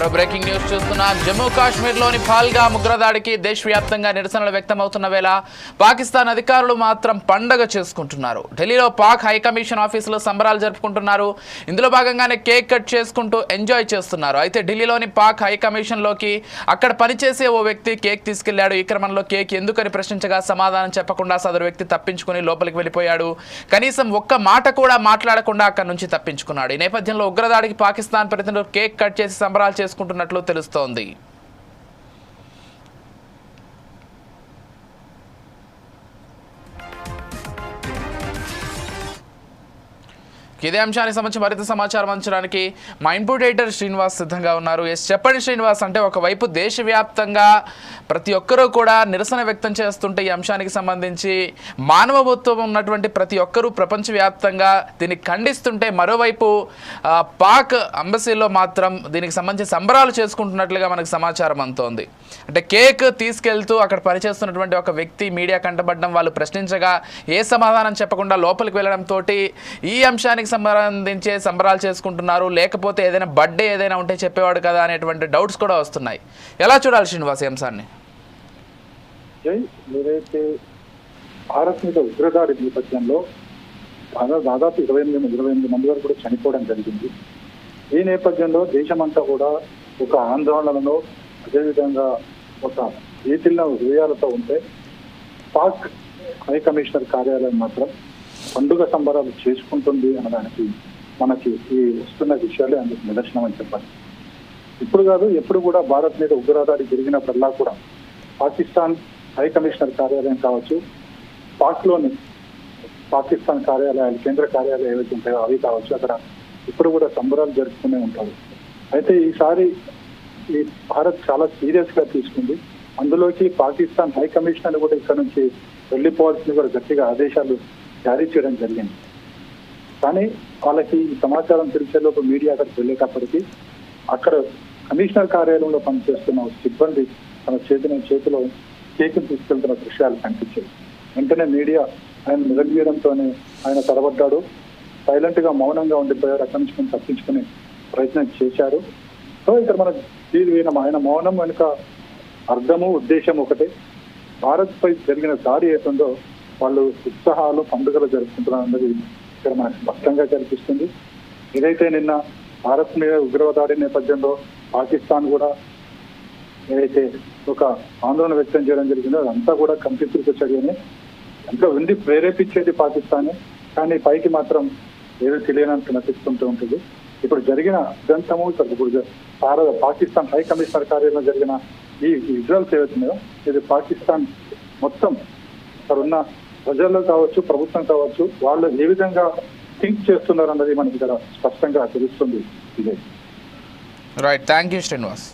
మరో breaking news చూస్తున్నాం. జమ్మూ కాశ్మీర్లోని పాల్గా ఉగ్రదాడికి దేశవ్యాప్తంగా నిరసనలు వ్యక్తమవుతున్న వేళ పాకిస్తాన్ అధికారులు మాత్రం పండగ చేసుకుంటున్నారు. ఢిల్లీలో పాక్ హైకమిషన్ ఆఫీసులో సంబరాలు జరుపుకుంటున్నారు. ఇందులో భాగంగానే కేక్ కట్ చేసుకుంటూ ఎంజాయ్ చేస్తున్నారు. అయితే ఢిల్లీలోని పాక్ హైకమిషన్లోకి అక్కడ పనిచేసే ఓ వ్యక్తి కేక్ తీసుకెళ్ళాడు. ఈ క్రమంలో కేక్ ఎందుకని ప్రశ్నించగా సమాధానం చెప్పకుండా సదరు వ్యక్తి తప్పించుకుని లోపలికి వెళ్ళిపోయాడు. కనీసం ఒక్క మాట కూడా మాట్లాడకుండా అక్కడి నుంచి తప్పించుకున్నాడు. ఈ నేపథ్యంలో ఉగ్రదాడికి పాకిస్తాన్ ప్రతినిధులు కేక్ కట్ చేసి సంబరాలు చేసుకుంటున్నట్లు తెలుస్తోంది. ఇదే అంశానికి సంబంధించి మరింత సమాచారం అందించడానికి మా ఇన్పుట్ శ్రీనివాస్ సిద్ధంగా ఉన్నారు. ఎస్ చెప్పండి శ్రీనివాస్ అంటే ఒకవైపు దేశవ్యాప్తంగా ప్రతి ఒక్కరూ కూడా నిరసన వ్యక్తం చేస్తుంటే ఈ అంశానికి సంబంధించి మానవభూత్వం ఉన్నటువంటి ప్రతి ఒక్కరూ ప్రపంచవ్యాప్తంగా దీన్ని ఖండిస్తుంటే మరోవైపు పాక్ అంబసీలో మాత్రం దీనికి సంబంధించి సంబరాలు చేసుకుంటున్నట్లుగా మనకు సమాచారం అందుతోంది. అంటే కేక్ తీసుకెళ్తూ అక్కడ పనిచేస్తున్నటువంటి ఒక వ్యక్తి మీడియా కంటపడడం వాళ్ళు ప్రశ్నించగా ఏ సమాధానం చెప్పకుండా లోపలికి వెళ్ళడంతో ఈ అంశానికి సంబంధించే సంబరాలు చేసుకుంటున్నారు లేకపోతే ఏదైనా బర్త్డే ఏదైనా ఉంటే చెప్పేవాడు కదా అనేటువంటి డౌట్స్ కూడా వస్తున్నాయి. ఎలా చూడాలి శ్రీనివాస్ ఈ అంశాన్ని? భారత్ మీద ఉగ్రదాడి నేపథ్యంలో దాదాపు ఇరవై ఎనిమిది ఇరవై ఎనిమిది మంది వరకు కూడా చనిపోవడం జరిగింది. ఈ నేపథ్యంలో దేశమంతా కూడా ఒక ఆందోళనలో అదేవిధంగా ఒక ఈతిల్ల హృదయాలతో ఉంటే పాక్ హై కమిషనర్ కార్యాలయం మాత్రం పండుగ సంబరాలు చేసుకుంటుంది అనడానికి మనకి ఈ వస్తున్న విషయాలే అందుకు నిదర్శనం అని చెప్పాలి. ఇప్పుడు కాదు ఎప్పుడు కూడా భారత్ మీద ఉగ్రదాడి జరిగినప్పుడల్లా కూడా పాకిస్తాన్ హై కమిషనర్ కార్యాలయం కావచ్చు పాక్లోని పాకిస్తాన్ కార్యాలయాలు కేంద్ర కార్యాలయాలు ఏవైతే ఉంటాయో అవి కావచ్చు అక్కడ ఇప్పుడు కూడా సంబరాలు జరుపుతూనే ఉంటారు. అయితే ఈసారి ఈ భారత్ చాలా సీరియస్గా తీసుకుంది. అందులోకి పాకిస్తాన్ హై కమిషనర్ కూడా ఇక్కడ నుంచి వెళ్ళిపోవాల్సింది కూడా గట్టిగా ఆదేశాలు జారీ చేయడం జరిగింది. కానీ వాళ్ళకి ఈ సమాచారం తెలిసేలోపు మీడియా అక్కడికి వెళ్ళేటప్పటికీ అక్కడ కమిషనర్ కార్యాలయంలో పనిచేస్తున్న సిబ్బంది తన చేతిని చేతిలో కేకును తీసుకెళ్తున్న దృశ్యాలు కనిపించాయి. వెంటనే మీడియా ఆయన నిలదీయడంతోనే ఆయన తడబడ్డాడు. సైలెంట్గా మౌనంగా ఉండిపోయారు. అక్కడి నుంచి మేము తప్పించుకునే ప్రయత్నం చేశారు. సో ఇక్కడ మన దీని ఈయన ఆయన మౌనం వెనుక అర్థము ఉద్దేశం ఒకటే. భారత్ పై జరిగిన దాడి ఏతుందో వాళ్ళు ఉత్సాహాలు పండుగలు జరుపుకుంటున్నారు అన్నది ఇక్కడ మనకు స్పష్టంగా కనిపిస్తుంది. ఏదైతే నిన్న భారత్ మీద ఉగ్రవాదాడి నేపథ్యంలో పాకిస్తాన్ కూడా ఏదైతే ఒక ఆందోళన వ్యక్తం చేయడం జరిగిందో అదంతా కూడా కంప్యూటర్ చర్యని. ఎంతో ఉంది ప్రేరేపించేది పాకిస్తాన్ కానీ పైకి మాత్రం ఏదో తెలియనంత నటిస్తుంటూ ఉంటుంది. ఇప్పుడు జరిగిన ఉదంతము ఇప్పుడు భారత పాకిస్తాన్ హై కమిషనర్ కార్యాలయంలో జరిగిన ఈ విజువల్స్ ఏవైతున్నాయో ఇది పాకిస్తాన్ మొత్తం అక్కడ ఉన్న ప్రజల్లో కావచ్చు ప్రభుత్వం కావచ్చు వాళ్ళు ఏ విధంగా థింక్ చేస్తున్నారు అన్నది మనకి ఇక్కడ స్పష్టంగా తెలుస్తుంది. ఇదే. Right thank you Srinivas